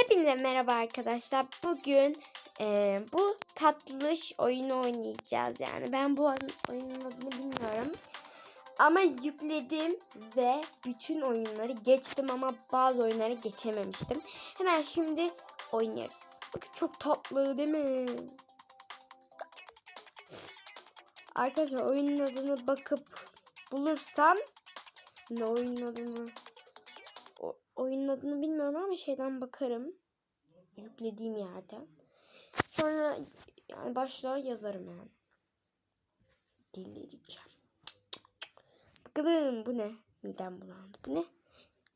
Hepinize merhaba arkadaşlar. Bugün eee, bu tatlış oyunu oynayacağız. Yani ben bu oyun- oyunun adını bilmiyorum. Ama yükledim ve bütün oyunları geçtim ama bazı oyunları geçememiştim. Hemen şimdi oynarız. Bakın çok tatlı değil mi? Arkadaşlar oyunun adını bakıp bulursam ne oyunun adını oyunun adını bilmiyorum ama şeyden bakarım. Yüklediğim yerden. Sonra yani başlığa yazarım yani. Delireceğim. Bakalım bu ne? Midem bulandı. Bu ne?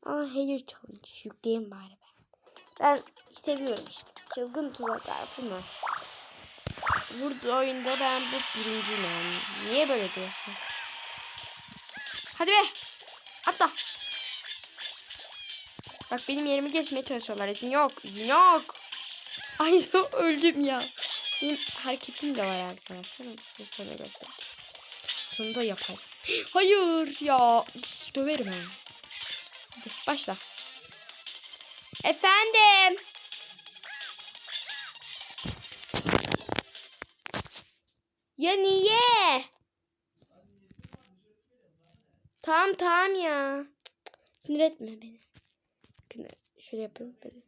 Aa Hair Challenge. Yükleyeyim bari ben. Ben seviyorum işte. Çılgın tuzaklar bunlar. Burada oyunda ben bu birinciyim yani. Niye böyle diyorsun? Hadi be. Atla. Bak benim yerimi geçmeye çalışıyorlar. İzin yok. izin yok. Ay öldüm ya. Benim hareketim de var arkadaşlar. Size sonra göstereyim. Sonunda yaparım. Hayır ya. Döverim ha. Hadi başla. Efendim. Ya niye? Tamam tamam ya. Sinir etme beni. Bakın şöyle yapıyorum böyle.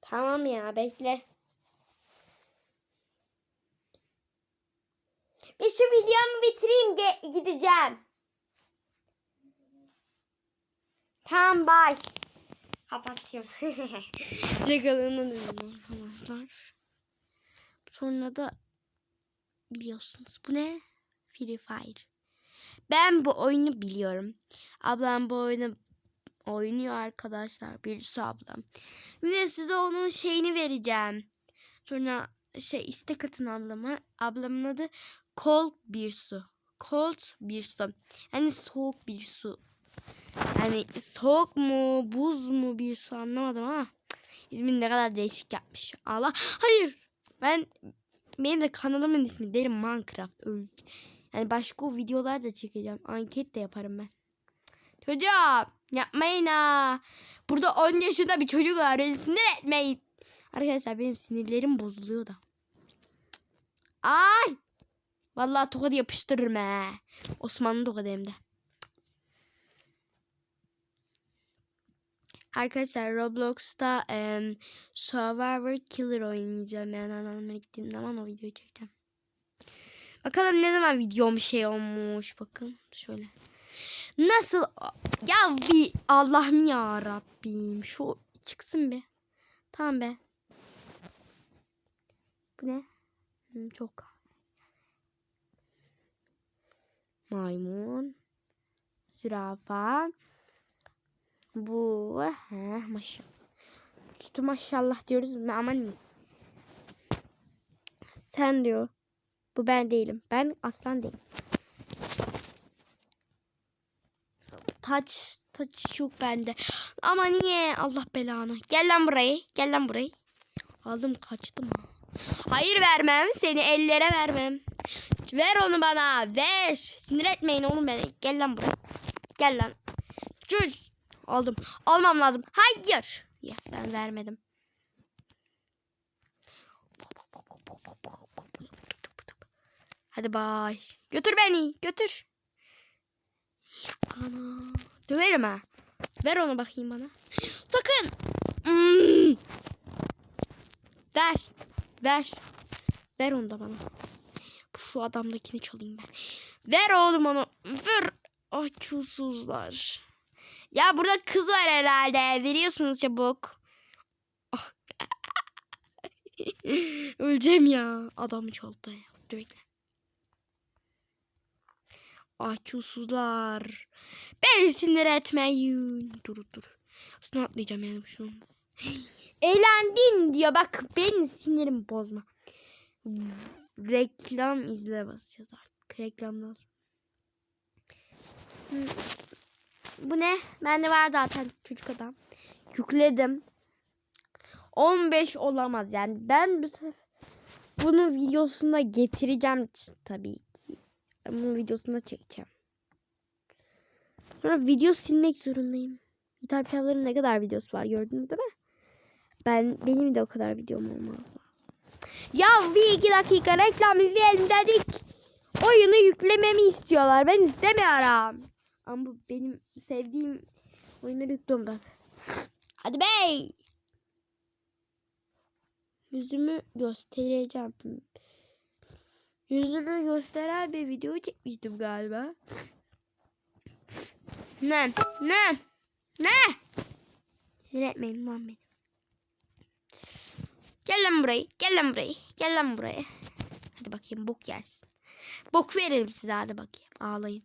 Tamam ya bekle. Bir şu videomu bitireyim gideceğim. Tamam bye. Kapatıyorum. Legal'ının ürünü arkadaşlar. Sonra da biliyorsunuz. Bu ne? Free Fire. Ben bu oyunu biliyorum. Ablam bu oyunu oynuyor arkadaşlar. Birisi ablam. De size onun şeyini vereceğim. Sonra şey istek atın ablama. Ablamın adı Cold bir su. Cold bir su. Yani soğuk bir su. Yani soğuk mu, buz mu bir su anlamadım ama ismini ne kadar değişik yapmış. Allah hayır. Ben benim de kanalımın ismi derim Minecraft. Öl. Yani başka videolar da çekeceğim. Anket de yaparım ben. Çocuğum yapmayın ha. Burada 10 yaşında bir çocuk var. Beni sinir etmeyin. Arkadaşlar benim sinirlerim bozuluyor da. Ay. Vallahi tokadı yapıştırırım he. Osmanlı tokadı hem de. Arkadaşlar Roblox'ta em, Survivor Killer oynayacağım. Yani anneanneme gittiğim zaman o videoyu çekeceğim. Bakalım ne zaman videom şey olmuş. Bakın şöyle. Nasıl? Ya bir Allah'ım ya Rabbim. Şu çıksın be. Tamam be. Bu ne? Hmm, çok. Maymun. Zürafa. Bu. He, maşallah. Üstü maşallah diyoruz. Aman. Sen diyor. Bu ben değilim. Ben aslan değilim. Taç, taç yok bende. Ama niye? Allah belanı. Gel lan burayı. Gel lan burayı. Aldım kaçtım ha. Hayır vermem. Seni ellere vermem. Ver onu bana. Ver. Sinir etmeyin oğlum beni. Gel lan buraya. Gel lan. Cül. Aldım. Almam lazım. Hayır. Yes ben vermedim. Hadi bay. Götür beni. Götür. Ana. Döverim ha. Ver onu bakayım bana. Sakın. Hmm. Ver. Ver. Ver onu da bana. Şu adamdakini çalayım ben. Ver oğlum onu. Ver. Ay çulsuzlar. Ya burada kız var herhalde. Veriyorsunuz çabuk. Ah. Öleceğim ya. Adamı çaldı ya. Çulsuzlar. Beni sinir etmeyin. Dur dur. Aslında atlayacağım yani şu an. Eğlendin diyor. Bak benim sinirimi bozma. Reklam izle basacağız artık. Reklam lazım. Hmm. Bu ne? Bende var zaten çocuk adam. Yükledim. 15 olamaz yani. Ben bu sefer bunun videosunda getireceğim tabii ki. Ben bunun videosunda çekeceğim. Sonra video silmek zorundayım. Hitap Şavlar'ın ne kadar videosu var gördünüz değil mi? Ben benim de o kadar videom olmaz lazım. Ya bir iki dakika reklam izleyelim dedik. Oyunu yüklememi istiyorlar. Ben istemiyorum. Ama bu benim sevdiğim oyunları yüklüyorum ben. Hadi bey. Yüzümü göstereceğim. Yüzümü gösteren bir video çekmiştim galiba. Ne? Ne? Ne? Sinir etmeyin lan beni. Gel lan burayı. Gel lan burayı. Gel lan buraya. Hadi bakayım bok yersin. Bok veririm size hadi bakayım. Ağlayın.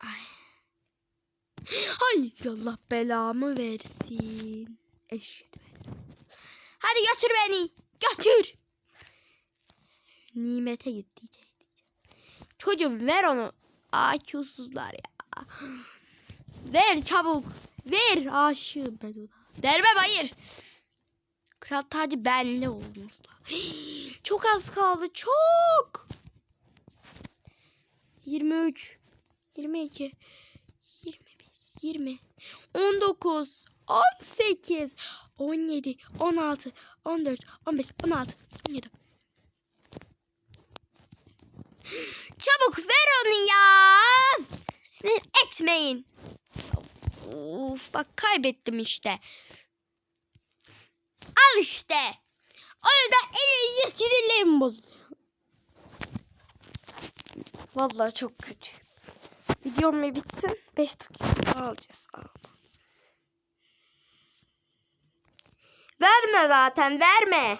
Ay. Hay Allah belamı versin. La- Hadi götür beni. Götür. Nimete git diyeceğim. Çocuğum ver onu. Aşçısızlar ya. Ver çabuk. Ver aşığım ben ona. Vermem hayır. Kral tacı bende olması lazım. Çok az kaldı. Çok. 23. 22. 21. 20. 19. 18. 17. 16. 14. 15. 16. 17. Çabuk ver onu ya. Sinir etmeyin. Of, bak kaybettim işte. Al işte. O yüzden eli yüz sinirlerim. Vallahi çok kötü. Videom bir bitsin. 5 dakika alacağız. Al. Verme zaten verme.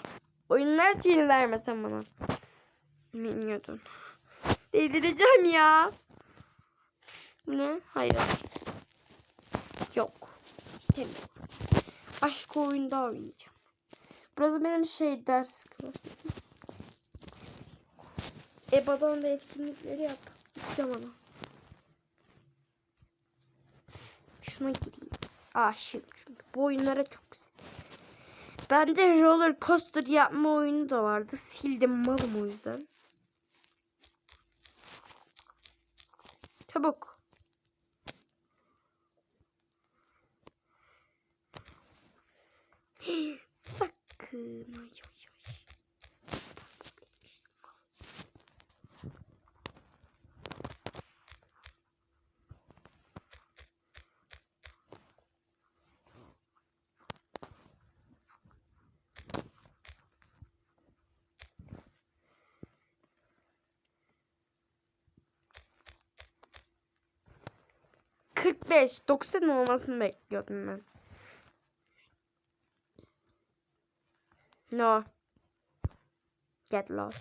Oyunlar için vermesen bana. Bilmiyordun. Devireceğim ya. Ne? Hayır. Yok. İstemiyorum. Aşk oyunda oynayacağım. Burası benim şey ders klasım. EBA'dan da etkinlikleri yap. Gideceğim ona. Şuna gireyim. Aşığım çünkü. Bu oyunlara çok güzel. Bende roller coaster yapma oyunu da vardı. Sildim malım o yüzden. Çabuk. Sakın hayır. 5. 90 olmasını bekliyordum ben. No. Get lost.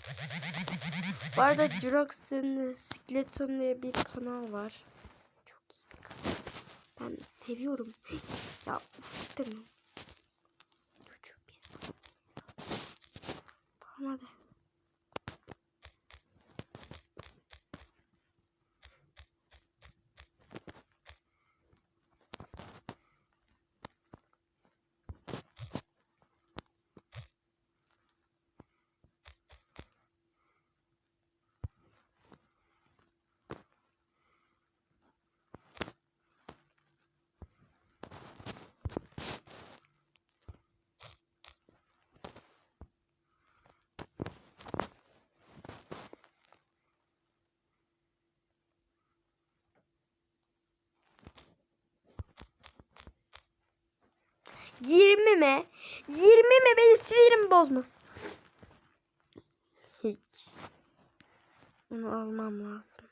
Bu arada Jurox'un Skeleton diye bir kanal var. Çok iyi bir kanal. Ben seviyorum. ya uf demiyorum. Çocuk bir Tamam hadi. Yirmi mi? Yirmi mi? Beni sinirim bozmasın. Hiç. Onu almam lazım.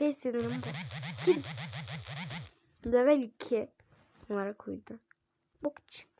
Ben sinirim bozuldu. Level 2 numara koydu. Bok çıktı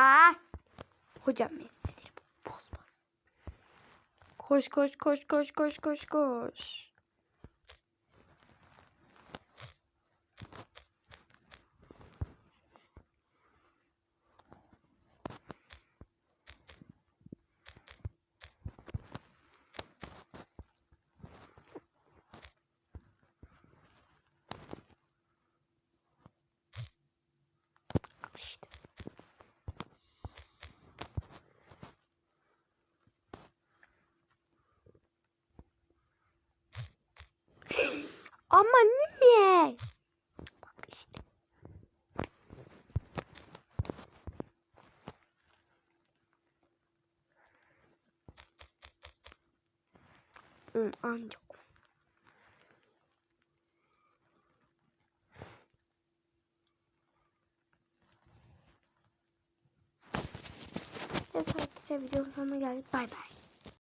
Aa. Hocam ben sinirimi bozmaz. Koş koş koş koş koş koş koş. Al işte. Ama niye? Bak işte. Hı, anca. Evet arkadaşlar videonun sonuna geldik. Bay bay.